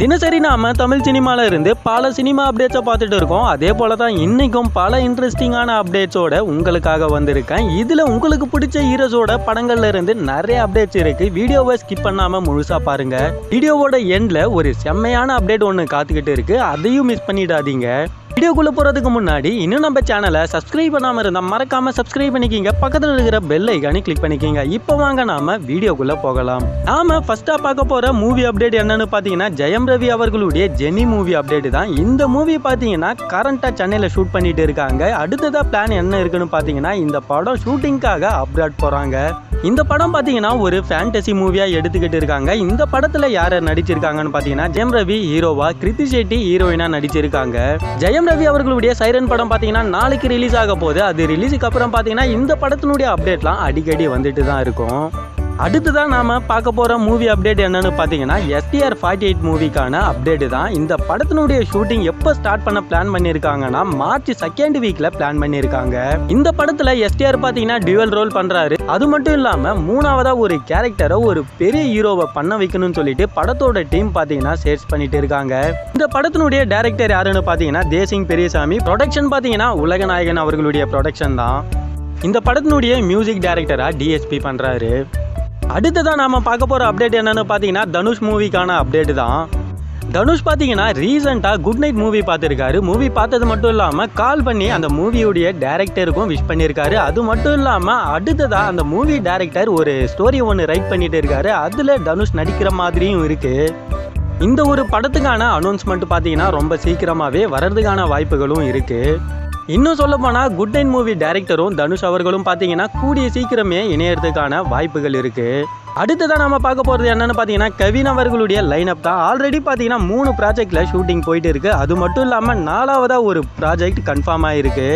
தினசரி நாம தமிழ் சினிமால இருந்து பல சினிமா அப்டேட்ஸை பார்த்துட்டு இருக்கோம். அதே போல தான் இன்னைக்கும் பல இன்ட்ரெஸ்டிங்கான அப்டேட்ஸோட உங்களுக்காக வந்திருக்கேன். இதுல உங்களுக்கு பிடிச்ச ஹீரோஸோட படங்கள்ல இருந்து நிறைய அப்டேட்ஸ் இருக்கு. வீடியோவை ஸ்கிப் பண்ணாம முழுசா பாருங்க. வீடியோவோட எண்ட்ல ஒரு செம்மையான அப்டேட் ஒன்று காத்துக்கிட்டு இருக்கு. அதையும் மிஸ் பண்ணிடாதீங்க. வீடியோக்குள்ளே போகிறதுக்கு முன்னாடி இன்னும் நம்ம சேனலை சப்ஸ்கிரைப் பண்ணாமல் இருந்தால் மறக்காமல் சப்ஸ்கிரைப் பண்ணிக்கிங்க. பக்கத்தில் இருக்கிற பெல் ஐக்கானே கிளிக் பண்ணிக்கிங்க. இப்போ வாங்க நாம வீடியோக்குள்ளே போகலாம். நாம ஃபஸ்ட்டாக பார்க்க போகிற மூவி அப்டேட் என்னன்னு பார்த்தீங்கன்னா ஜெயம் ரவி அவர்களுடைய ஜெனி மூவி அப்டேட் தான். இந்த மூவி பார்த்தீங்கன்னா கரண்ட்டாக சென்னையில் ஷூட் பண்ணிட்டு இருக்காங்க. அடுத்ததாக பிளான் என்ன இருக்குன்னு பார்த்தீங்கன்னா இந்த படம் ஷூட்டிங்காக அப்ராட் போகிறாங்க இந்த படம் பார்த்தீங்கன்னா ஒரு ஃபேண்டசி மூவியாக எடுத்துக்கிட்டு இருக்காங்க. இந்த படத்தில் யார் நடிச்சிருக்காங்கன்னு பார்த்தீங்கன்னா ஜெயம் ரவி ஹீரோவா கிருத்தி ஷெட்டி ஹீரோயினாக நடிச்சிருக்காங்க. ஜெயம் ரவி அவர்களுடைய சைரன் படம் பார்த்தீங்கன்னா நாளைக்கு ரிலீஸ் ஆக போகுது. அது ரிலீஸுக்கு அப்புறம் பார்த்தீங்கன்னா இந்த படத்தினுடைய அப்டேட்லாம் அடிக்கடி வந்துட்டு தான் இருக்கும். அடுத்ததான் நாம பார்க்க போற மூவி அப்டேட் என்னன்னு பார்த்தீங்கன்னா எஸ்டிஆர் ஃபார்ட்டி எயிட் மூவிக்கான அப்டேட் தான். இந்த படத்தினுடைய ஷூட்டிங் எப்போ ஸ்டார்ட் பண்ண பிளான் பண்ணியிருக்காங்கன்னா மார்ச் செகண்ட் வீக்ல பிளான் பண்ணியிருக்காங்க இந்த படத்துல எஸ்டிஆர் பார்த்தீங்கன்னா டியூவல் ரோல் பண்றாரு. அது மட்டும் இல்லாம மூணாவதா ஒரு கேரக்டரை ஒரு பெரிய ஹீரோவை பண்ண வைக்கணும்னு சொல்லிட்டு படத்தோட டீம் பார்த்தீங்கன்னா சேர்ச் பண்ணிட்டு இருக்காங்க. இந்த படத்தினுடைய டைரக்டர் யாருன்னு பார்த்தீங்கன்னா தேசிங் பெரியசாமி. ப்ரொடக்ஷன் பார்த்தீங்கன்னா உலகநாயகன் அவர்களுடைய ப்ரொடக்ஷன் தான். இந்த படத்தினுடைய மியூசிக் டைரக்டரா டிஎஸ்பி பண்றாரு. அடுத்ததான் நாம பார்க்க போற அப்டேட் என்னன்னு பார்த்தீங்கன்னா தனுஷ் மூவிக்கான அப்டேட் தான். தனுஷ் பார்த்தீங்கன்னா ரீசெண்டாக குட் நைட் மூவி பார்த்துருக்காரு. மூவி பார்த்தது மட்டும் இல்லாமல் கால் பண்ணி அந்த மூவியுடைய டேரக்டருக்கும் விஷ் பண்ணியிருக்காரு அது மட்டும் இல்லாமல் அடுத்ததாக அந்த மூவி டேரக்டர் ஒரு ஸ்டோரி ஒன்று ரைட் பண்ணிட்டு இருக்காரு. அதில் தனுஷ் நடிக்கிற மாதிரியும் இருக்குது இந்த ஒரு படத்துக்கான அனௌன்ஸ்மெண்ட் பார்த்தீங்கன்னா ரொம்ப சீக்கிரமாகவே வர்றதுக்கான வாய்ப்புகளும் இருக்குது இன்னும் சொல்ல போனால் குட் நைட் மூவி டைரக்டரும் தனுஷ் அவர்களும் பார்த்தீங்கன்னா கூடிய சீக்கிரமே இணையறதுக்கான வாய்ப்புகள் இருக்குது அடுத்ததான் நம்ம பார்க்க போகிறது என்னென்னு பார்த்தீங்கன்னா கவின் அவர்களுடைய லைனப் தான். ஆல்ரெடி பார்த்தீங்கன்னா மூணு ப்ராஜெக்டில் ஷூட்டிங் போயிட்டு இருக்கு. அது மட்டும் இல்லாமல் நாலாவதாக ஒரு ப்ராஜெக்ட் கன்ஃபார்ம் ஆயிருக்கு.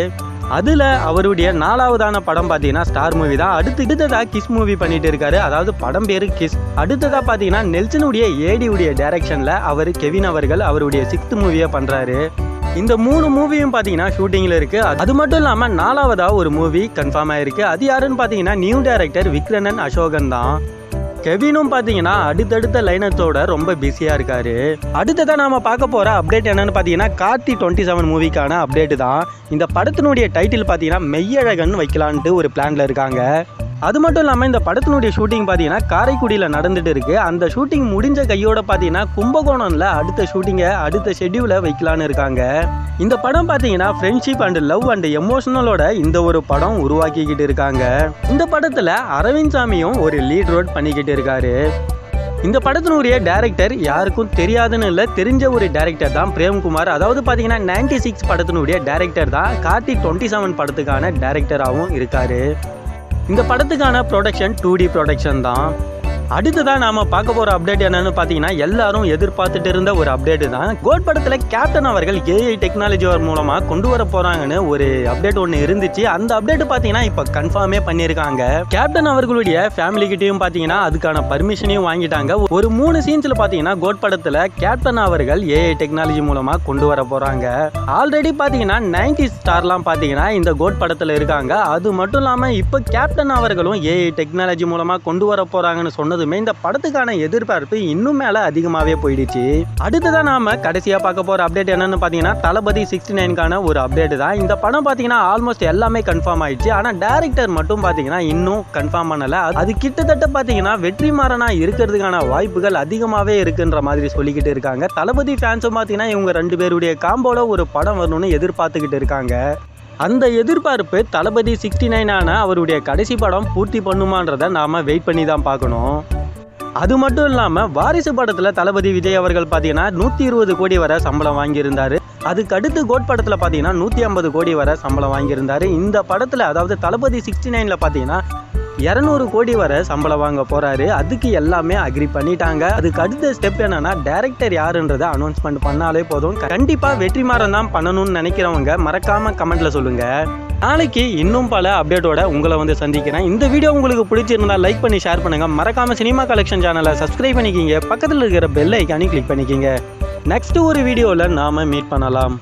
அதில் அவருடைய நாலாவதான படம் பார்த்தீங்கன்னா ஸ்டார் மூவி தான். அடுத்து அடுத்ததாக கிஸ் மூவி பண்ணிட்டு இருக்காரு. அதாவது படம் பேர் கிஸ் அடுத்ததாக பார்த்தீங்கன்னா நெல்சனுடைய ஏடியுடைய டைரக்ஷனில் அவர் கெவின் அவர்கள் அவருடைய சிக்ஸ்த் மூவியை பண்ணுறாரு இந்த மூணு மூவியும் பார்த்தீங்கன்னா ஷூட்டிங்கில் இருக்குது அது மட்டும் இல்லாமல் நாலாவதாக ஒரு மூவி கன்ஃபார்ம் ஆயிருக்கு. அது யாருன்னு பார்த்தீங்கன்னா நியூ டேரக்டர் விக்ரனன் அசோகன் தான். கெவினும் பார்த்தீங்கன்னா அடுத்தடுத்த லைனத்தோட ரொம்ப பிஸியாக இருக்காரு. அடுத்ததாக நாம் பார்க்க போகிற அப்டேட் என்னன்னு பார்த்தீங்கன்னா கார்த்தி டுவெண்ட்டி செவன் மூவிக்கான அப்டேட்டு தான். இந்த படத்தினுடைய டைட்டில் பார்த்தீங்கன்னா மெய்யழகன் வைக்கலான்ட்டு ஒரு பிளான்ல இருக்காங்க. அது மட்டும் இல்லாமல் இந்த படத்தினுடைய ஷூட்டிங் பார்த்தீங்கன்னா காரைக்குடியில் நடந்துட்டு இருக்கு. அந்த ஷூட்டிங் முடிஞ்ச கையோட பார்த்தீங்கன்னா கும்பகோணம்ல அடுத்த ஷூட்டிங்கை அடுத்த ஷெட்யூலை வைக்கலான்னு இருக்காங்க. இந்த படம் பார்த்தீங்கன்னா ஃப்ரெண்ட்ஷிப் அண்ட் லவ் அண்ட் எமோஷனலோட இந்த ஒரு படம் உருவாக்கிக்கிட்டு இருக்காங்க. இந்த படத்தில் அரவிந்த் சாமியும் ஒரு லீட் ரோட் பண்ணிக்கிட்டு இருக்காரு. இந்த படத்தினுடைய டேரக்டர் யாருக்கும் தெரியாதுன்னு இல்லை தெரிஞ்ச ஒரு டேரக்டர் தான் பிரேம்குமார். அதாவது பார்த்தீங்கன்னா நைன்டி சிக்ஸ் படத்தினுடைய டேரக்டர் தான். கார்த்திக் டுவெண்ட்டி செவன் படத்துக்கான டைரக்டராகவும் இருக்காரு. இந்த படத்துக்கான ப்ரொடக்ஷன் டூ டி ப்ரொடக்ஷன் தான். அடுத்ததான் நாம பார்க்க போற அப்டேட் என்னன்னு பார்த்தீங்கன்னா எல்லாரும் எதிர்பார்த்துட்டு இருந்த ஒரு அப்டேட் தான். கோட் படத்துல கேப்டன் அவர்கள் ஏஐ டெக்னாலஜி மூலமா கொண்டு வர போறாங்கன்னு ஒரு அப்டேட் ஒன்று இருந்துச்சு. அந்த அப்டேட் பார்த்தீங்கன்னா இப்போ கன்ஃபார்மே பண்ணியிருக்காங்க. கேப்டன் அவர்களுடைய ஃபேமிலி கிட்டையும் பார்த்தீங்கன்னா அதுக்கான பர்மிஷனையும் வாங்கிட்டாங்க. ஒரு மூணு சீன்ஸ்ல பார்த்தீங்கன்னா கோட் படத்துல கேப்டன் அவர்கள் ஏஐ டெக்னாலஜி மூலமா கொண்டு வர போறாங்க. ஆல்ரெடி பார்த்தீங்கன்னா நைன்டி ஸ்டார்லாம் பார்த்தீங்கன்னா இந்த கோட் படத்துல இருக்காங்க. அது மட்டும் இல்லாம இப்போ கேப்டன் அவர்களும் ஏஐ டெக்னாலஜி மூலமா கொண்டு வர போறாங்கன்னு சொன்னதுமே இந்த படத்துக்கான எதிர்பார்ப்பு இன்னும் மேல அதிகமாவே போயிடுச்சு. அடுத்ததான் நாம கடைசியா பார்க்க போற அப்டேட் என்னன்னு பாத்தீங்கன்னா தளபதி சிக்ஸ்டி நைன்கான ஒரு அப்டேட் தான். இந்த படம் பாத்தீங்கன்னா ஆல்மோஸ்ட் எல்லாமே கன்ஃபார்ம் ஆயிடுச்சு. ஆனா டேரக்டர் மட்டும் பாத்தீங்கன்னா இன்னும் கன்ஃபார்ம் பண்ணல. அது கிட்டத்தட்ட பாத்தீங்கன்னா வெற்றிமாறனா இருக்கிறதுக்கான வாய்ப்புகள் அதிகமாவே இருக்குன்ற மாதிரி சொல்லிக்கிட்டு இருக்காங்க. தளபதி ஃபேன்ஸும் பாத்தீங்கன்னா இவங்க ரெண்டு பேருடைய காம்போல ஒரு படம் வரணும்னு எதிர்பார்த்துக்கிட்டு இருக்காங்க. அந்த எதிர்பார்ப்பு தளபதி சிக்ஸ்டி நைனான அவருடைய கடைசி படம் பூர்த்தி பண்ணுமான்றதை நாம் வெயிட் பண்ணி தான் பார்க்கணும். அது மட்டும் இல்லாமல் வாரிசு படத்தில் தளபதி விஜய் அவர்கள் பார்த்தீங்கன்னா நூற்றி இருபது கோடி வரை சம்பளம் வாங்கியிருந்தார். அதுக்கு அடுத்து கோட் படத்தில் பார்த்தீங்கன்னா நூற்றி ஐம்பது கோடி வரை சம்பளம் வாங்கியிருந்தாரு. இந்த படத்தில் அதாவது தளபதி சிக்ஸ்டி நைனில் பார்த்தீங்கன்னா இரநூறு கோடி வரை சம்பளம் வாங்க போறாரு. அதுக்கு எல்லாமே அக்ரி பண்ணிட்டாங்க. அதுக்கு அடுத்த ஸ்டெப் என்னன்னா டைரக்டர் யாருன்றதை அனௌன்ஸ்மெண்ட் பண்ணாலே போதும். கண்டிப்பா வெற்றிமாறன் தான் பண்ணணும்னு நினைக்கிறவங்க மறக்காம கமெண்ட்ல சொல்லுங்க. நாளைக்கு இன்னும் பல அப்டேட்டோட உங்களை வந்து சந்திக்கிறேன். இந்த வீடியோ உங்களுக்கு பிடிச்சிருந்தா லைக் பண்ணி ஷேர் பண்ணுங்க. மறக்காம சினிமா கலெக்ஷன் சேனலை சப்ஸ்கிரைப் பண்ணிக்கிங்க. பக்கத்தில் இருக்கிற பெல் ஐக்கானி கிளிக் பண்ணிக்கிங்க. நெக்ஸ்ட் ஒரு வீடியோவில் நாம மீட் பண்ணலாம்.